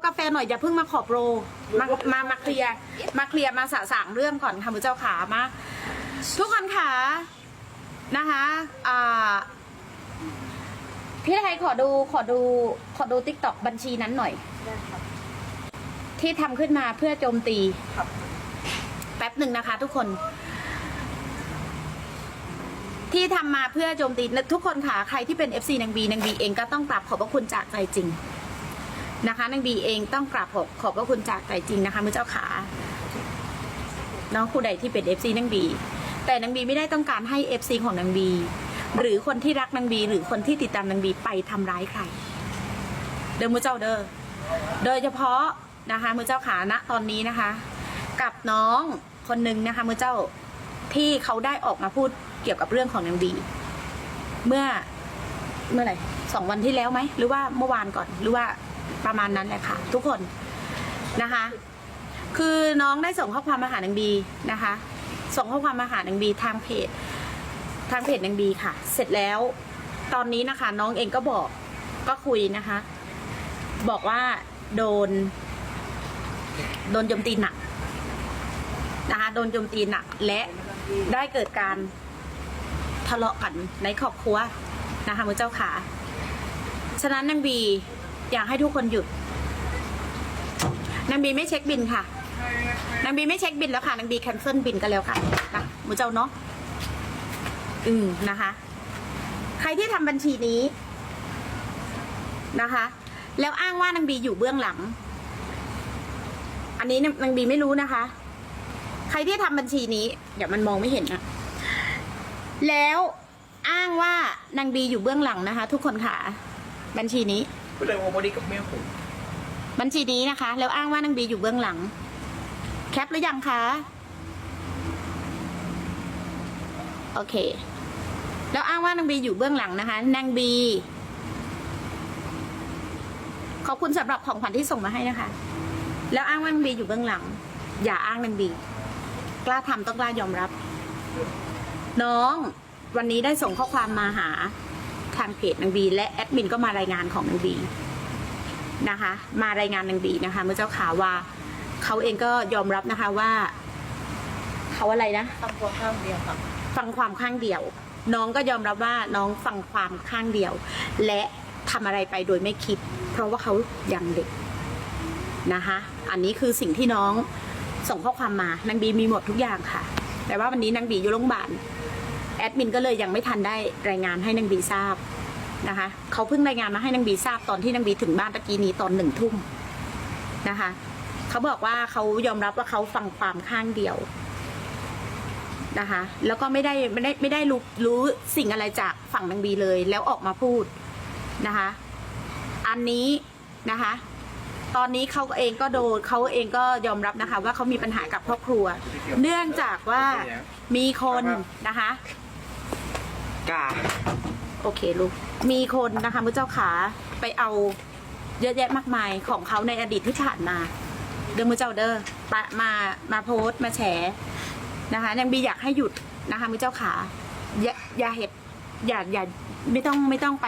ากาแฟหน่อยอย่าเพิ่งมาขอบโรมามามาเคลียร์มาเคลียร์มาสะสางเรื่องก่อนค่ะมือเจ้าขามาทุกคนค่ะนะคะอ่าพี่ไทยขอดูขอดูขอดูติ๊กต็อกบัญชีนั้นหน่อย ที่ทำขึ้นมาเพื่อโจมตีแป๊บหนึ่งนะคะทุกคน ที่ทำมาเพื่อโจมตีทุกคนค่ะ ใครที่เป็น FC นางบีนางบีเองก็ต้องกราบขอบพระคุณจากใจจริง นะคะนางบีเองต้องกราบขอบขอบพระคุณจากใจจริงนะคะมือเจ้าขาน้องผู้ใดที่เป็น FC นางบี แต่นางบีไม่ได้ต้องการให้ FC ของนางบี หรือคนที่รักนางบี หรือคนที่ติดตามนางบีไปทำร้ายใคร เดิมมือเจ้าเด้อโดยเฉพาะนะคะมือเจ้าขาณตอนนี้นะคะ กับน้องคนหนึ่งนะคะมือเจ้าที่เขาได้ออกมาพูดเกี่ยวกับเรื่องของนางบี เมื่อเมื่อไหร่สองวันที่แล้วไหม หรือว่าเมื่อวานก่อนหรือว่า ประมาณนั้นแหละค่ะ ทุกคนนะคะ คือน้องได้ส่งข้อความมาหานางบีนะคะ ส่งข้อความมาหานางบีทางเพจ ทางเพจนางบีค่ะ เสร็จแล้ว ตอนนี้นะคะ น้องเองก็บอกก็คุยนะคะ บอกว่าโดน โดนโจมตีหนักนะคะโดนโจมตีหนักและได้เกิดการทะเลาะกันในครอบครัวนะคะมือเจ้าขา ฉะนั้นนางบี อยากให้ทุกคนหยุด นางบีไม่เช็คบินค่ะ นางบีไม่เช็คบินแล้วค่ะ นางบีแคนเซิลบินกันแล้วค่ะนะมือเจ้าเนาะ อืมนะคะ ใครที่ทำบัญชีนี้นะคะ แล้วอ้างว่านางบีอยู่เบื้องหลัง อันนี้นางบีไม่รู้นะคะ ใครที่ทำบัญชีนี้ เดี๋ยวมันมองไม่เห็นนะแล้วอ้างว่านางบีอยู่เบื้องหลังนะคะ ทุกคนค่ะ บัญชีนี้ ก็เลยโมบอดี้กับแม่ผมบัญชีนี้นะคะ แล้วอ้างว่านางบีอยู่เบื้องหลัง แคปหรือยังคะ โอเค แล้วอ้างว่านางบีอยู่เบื้องหลังนะคะ นางบี ขอบคุณสำหรับของขวัญที่ส่งมาให้นะคะ แล้วอ้างว่านางบีอยู่เบื้องหลัง อย่าอ้างนางบี กล้าทำต้องกล้ายอมรับ น้อง วันนี้ได้ส่งข้อความมาหา ทางเพจนางบีและแอดมินก็มารายงานของนางบีนะคะ มารายงานนางบีนะคะเมื่อเจ้าข่าวว่าเขาเองก็ยอมรับนะคะว่าเขาอะไรนะทำตัวข้างเดียวครับฟังความข้างเดียว น้องก็ยอมรับว่าน้องฟังความข้างเดียว และทำอะไรไปโดยไม่คิด เพราะว่าเขายังเด็กนะคะ อันนี้คือสิ่งที่น้องส่งข้อความมานางบีมีหมดทุกอย่างค่ะ แต่ว่าวันนี้นางบีอยู่โรงพยาบาล แอดมินก็เลยยังไม่ทันได้รายงานให้นางบีทราบนะคะเขาเพิ่งรายงานมาให้นางบีทราบตอนที่นางบีถึงบ้านตะกี้นี้ตอนหนึ่งทุ่มนะคะเขาบอกว่าเขายอมรับว่าเขาฟังความข้างเดียวนะคะแล้วก็ไม่ได้ไม่ได้ไม่ได้รู้รู้สิ่งอะไรจากฝั่งนางบีเลย แล้วออกมาพูดนะคะอันนี้นะคะตอนนี้เขาเองก็โดนเขาเองก็ยอมรับนะคะ ว่าเขามีปัญหากับครอบครัว เนื่องจากว่ามีคนนะคะ กาโอเคลูก มีคนนะคะมือเจ้าขาไปเอาเยอะแยะมากมายของเขาในอดีตที่ผ่านมา เดิมมือเจ้าเด้อปะมามาโพสต์มาแฉนะคะยังบีอยากให้หยุดนะคะมือเจ้าขาอย่าอย่าเห็ดอย่าอย่าไม่ต้องไม่ต้องไป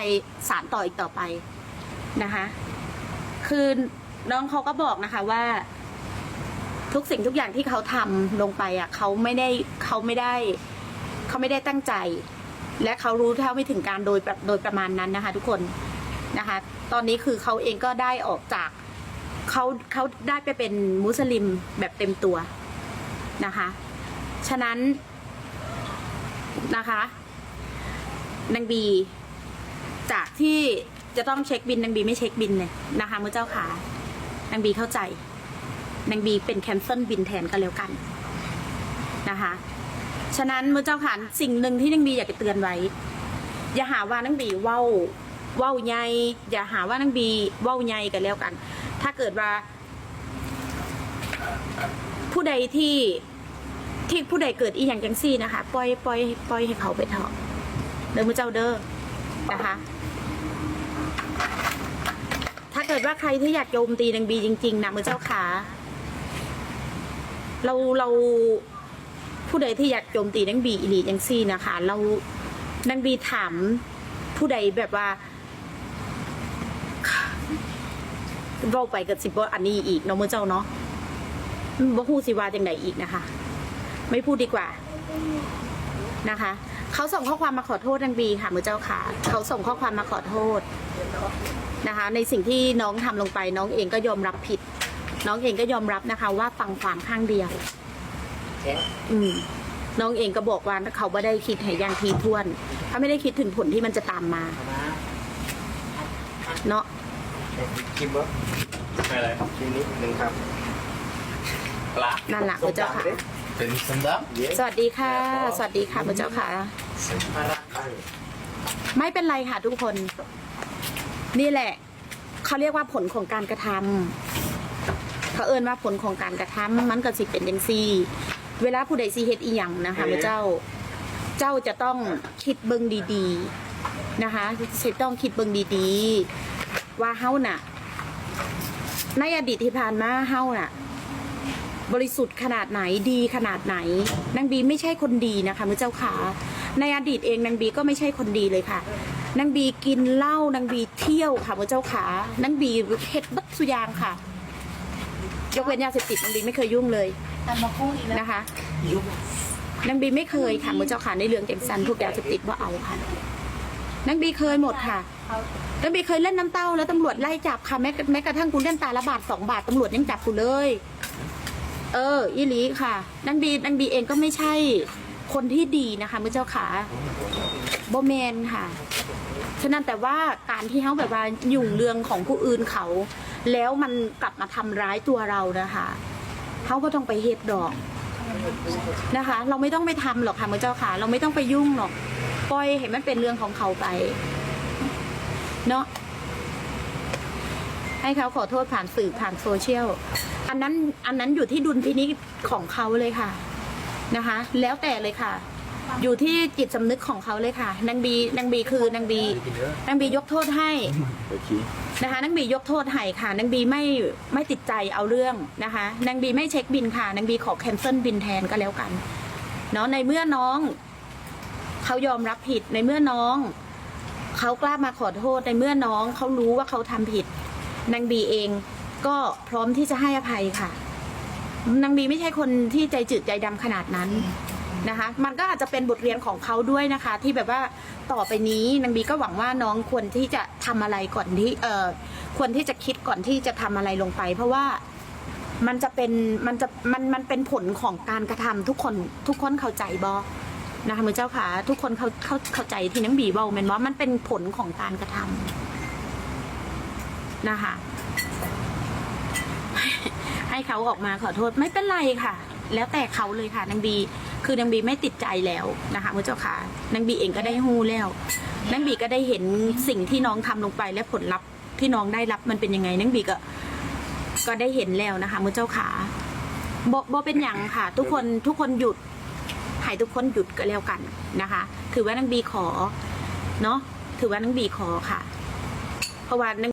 สารต่ออีกต่อไปนะคะ คือน้องเขาก็บอกนะคะว่า ทุกสิ่งทุกอย่างที่เขาทำลงไปอะเขาไม่ได้เขาไม่ได้ เขาไม่ได้ตั้งใจ และเขารู้เท่าไม่ถึงการโดยโดยประมาณนั้นนะคะ ทุกคนนะคะ ตอนนี้คือเขาเองก็ได้ออกจากเขาเขาได้ไปเป็นมุสลิมแบบเต็มตัวนะคะ ฉะนั้นนะคะนางบี จากที่จะต้องเช็คบินนางบีไม่เช็คบินเลยนะคะมือเจ้าขานางบีเข้าใจนางบีเป็นแคนเซิลบินแทนก็แล้วกันนะคะ ฉะนั้นมือเจ้าขานสิ่งหนึ่งที่นางบีอยากจะเตือนไว้ อย่าหาว่านางบีเว้าเว้าใหญ่อย่าหาว่านางบีเว้าใหญ่กันแล้วกัน ถ้าเกิดว่า ผู้ใดที่ที่ผู้ใดเกิดอีอย่างจังซี่นะคะปล่อยปล่อยปล่อยให้เขาไปเถอะเดินมือเจ้าเด้อนะคะ ถ้าเกิดว่าใครที่อยากโจมตีนางบีจริง ๆนะมือเจ้าขาเราเรา ผู้ใดที่อยากโจมตีนางบีอีหลีจังซี่นะคะ เรานางบีถามผู้ใดแบบว่าเว้าไปกับสิบอันนี้อีกเนาะมือเจ้าเนาะบ่พูดสิว่าจังไดอีกนะคะ ไม่พูดดีกว่านะคะ เขาส่งข้อความมาขอโทษนางบีค่ะมือเจ้าค่ะ เขาส่งข้อความมาขอโทษนะคะ ในสิ่งที่น้องทำลงไป น้องเองก็ยอมรับผิด น้องเองก็ยอมรับนะคะ ว่าฟังความข้างเดียว อืมน้องเองก็บอกว่าเขาไม่ได้คิดให้อยังทีท่วนเขาไม่ได้คิดถึงผลที่มันจะตามมาเนาะชิมวะอะไรชิมนิดนึงครับปลานั่นแหละพระเจ้าค่ะ เป็นสันดับเย้สวัสดีค่ะ สวัสดีค่ะพระเจ้าค่ะ สันพาระไไม่เป็นไรค่ะทุกคน นี่แหละ เขาเรียกว่าผลของการกระทำเขาเอิ้นว่าผลของการกระทำมันก็สิเป็นยังซี่ เวลาผู้ใดซีเฮ็ดอีหยังนะคะพระเจ้าเจ้าจะต้องคิดเบิ่งดีๆนะคะจะต้องคิดเบิ่งดีๆ ว่าเฮาน่ะ ในอดีตที่ผ่านมาเฮาน่ะ บริสุทธิ์ขนาดไหนดีขนาดไหนนางบีไม่ใช่คนดีนะคะมือเจ้าขาในอดีตเองนางบีก็ไม่ใช่คนดีเลยค่ะนางบีกินเหล้านางบีเที่ยวค่ะมือเจ้าขานางบีเฮ็ดบักสุอยางค่ะ ยกเว้นยาเสพติดนางบีไม่เคยยุ่งเลยแต่มาคู่อีกแล้วนะคะนางบีไม่เคยค่ะมือเจ้าขาในเรื่องเจ็งซันพวกยาเสพติดว่าเอาค่ะนางบีเคยหมดค่ะเขานางบีเคยเล่นน้ำเต้าแล้วตำรวจไล่จับค่ะแม้แม้กระทั่งกูเล่นตาละบาทสองบาทตำรวจยังจับกูเลย เออ อีหลีค่ะนางบีนางบีเองก็ไม่ใช่ คนที่ดีนะคะมือเจ้าขาโบแมนค่ะ ฉะนั้นแต่ว่าการที่เขาแบบว่ายุ่งเรื่องของผู้อื่นเขา แล้วมันกลับมาทำร้ายตัวเรานะคะเขาก็ต้องไปเฮ็ดดอกนะคะ เราไม่ต้องไปทำหรอกค่ะมือเจ้าขาเราไม่ต้องไปยุ่งหรอกปล่อยให้มันเป็นเรื่องของเขาไป เนาะให้เขาขอโทษผ่านสื่อผ่านโซเชียล อันนั้นอันนั้นอยู่ที่ดุลพินิจของเขาเลยค่ะ นะคะ แล้วแต่เลยค่ะ อยู่ที่จิตสำนึกของเขาเลยค่ะ นางบีนางบีคือนางบีนางบียกโทษให้โอเคนะคะนางบียกโทษให้ค่ะนางบีไม่ไม่ติดใจเอาเรื่องนะคะนางบีไม่เช็คบินค่ะนางบีขอแคนเซิลบินแทนก็แล้วกันเนาะในเมื่อน้องเขายอมรับผิดในเมื่อน้องเขากล้ามาขอโทษในเมื่อน้องเขารู้ว่าเขาทำผิดนางบีเองก็พร้อมที่จะให้อภัยค่ะ นางบีไม่ใช่คนที่ใจจืดใจดำขนาดนั้นนะคะ มันก็อาจจะเป็นบทเรียนของเขาด้วยนะคะ ที่แบบว่าต่อไปนี้นางบีก็หวังว่าน้องควรที่จะทำอะไรก่อนที่เออควรที่จะคิดก่อนที่จะทำอะไรลงไป เพราะว่ามันจะเป็นมันจะมันมันเป็นผลของการกระทำทุกคนทุกคนเข้าใจบอนะคะมือเจ้าขาทุกคนเขาเขาเข้าใจที่นางบีเบาแมนว่ามันเป็นผลของการกระทำนะคะ ให้เขาออกมาขอโทษไม่เป็นไรค่ะ แล้วแต่เขาเลยค่ะนางบี คือนางบีไม่ติดใจแล้วนะคะมือเจ้าค่ะนางบีเองก็ได้ฮู้แล้วนางบีก็ได้เห็นสิ่งที่น้องทำลงไปและผลลัพธ์ที่น้องได้รับมันเป็นยังไงนางบีก็ ก็ได้เห็นแล้วนะคะมือเจ้าขาบอบอเป็นอย่างค่ะ ทุกคนทุกคนหยุดให้ทุกคนหยุดก็แล้วกันนะคะ ถือว่านางบีขอ เนาะถือว่านางบีขอค่ะ เพราะว่านาง